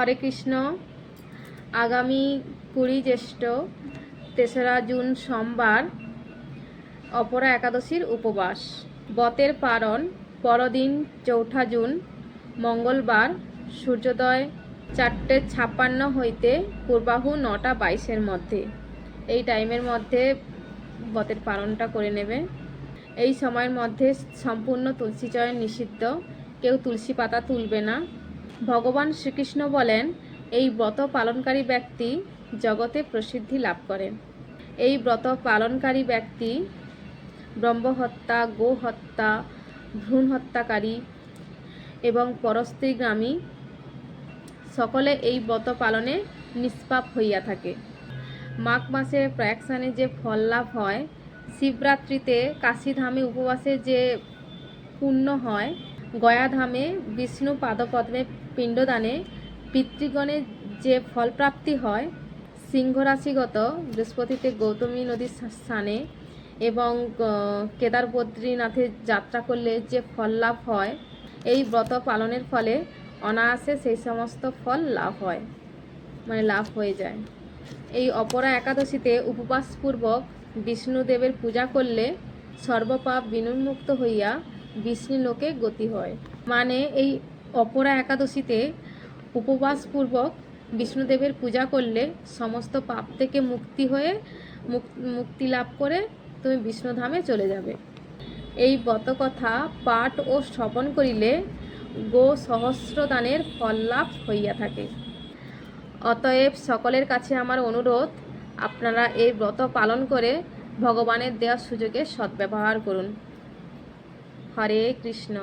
হরে কৃষ্ণ। আগামী কুড়ি জ্যৈষ্ঠ তেসরা জুন সোমবার অপরা একাদশীর উপবাস। বতের পারণ, পরদিন চৌঠা জুন, মঙ্গলবার সূর্যোদয় চারটে ছাপ্পান্ন হইতে পূর্বাহু নটা বাইশের মধ্যে। এই টাইমের মধ্যে বতের পালনটা করে নেবে। এই সময়ের মধ্যে সম্পূর্ণ তুলসী চয়ন নিষিদ্ধ। কেউ তুলসী পাতা তুলবে না। ভগবান শ্রীকৃষ্ণ বলেন, এই ব্রত পালনকারী ব্যক্তি জগতে প্রসিদ্ধি লাভ করেন। এই ব্রত পালনকারী ব্যক্তি ব্রহ্মহত্যা, গোহত্যা ভ্রূণ হত্যাকারী এবং পরস্ত্রীগ্রামী সকলে এই ব্রত পালনে নিষ্পাপ হইয়া থাকে। মাঘ মাসে প্রয়াকসানে যে ফল লাভ হয়, শিবরাত্রিতে কাশীধামে উপবাসে যে পুণ্য হয় গয়াধামে বিষ্ণু পাদপদ্মে পিণ্ডদানে পিতৃগণের যে ফলপ্রাপ্তি হয়, সিংহরাশিগত বৃহস্পতিতে গৌতমী নদীর স্থানে এবং কেদার বদ্রীনাথে যাত্রা করলে যে ফল লাভ হয়, এই ব্রত পালনের ফলে অনায়াসে সেই সমস্ত ফল লাভ হয় মানে লাভ হয়ে যায়। এই অপরা একাদশীতে উপবাসপূর্বক বিষ্ণুদেবের পূজা করলে সর্বপাপ বিনুন্মুক্ত হইয়া বিষ্ণু লোকে গতি হয়। মানে এই অপরা একাদশীতে উপবাসপূর্বক বিষ্ণুদেবের পূজা করলে সমস্ত পাপ থেকে মুক্তি হয়ে মুক- মুক্তি লাভ করে তুমি বিষ্ণুধামে চলে যাবে। এই ব্রতকথা পাঠ ও শ্রবণ করিলে গো সহস্রদানের ফল লাভ হইয়া থাকে। অতএব সকলের কাছে আমার অনুরোধ, আপনারা এই ব্রত পালন করে ভগবানের দেওয়া সুযোগে সদ্ব্যবহার করুন। হরে কৃষ্ণ।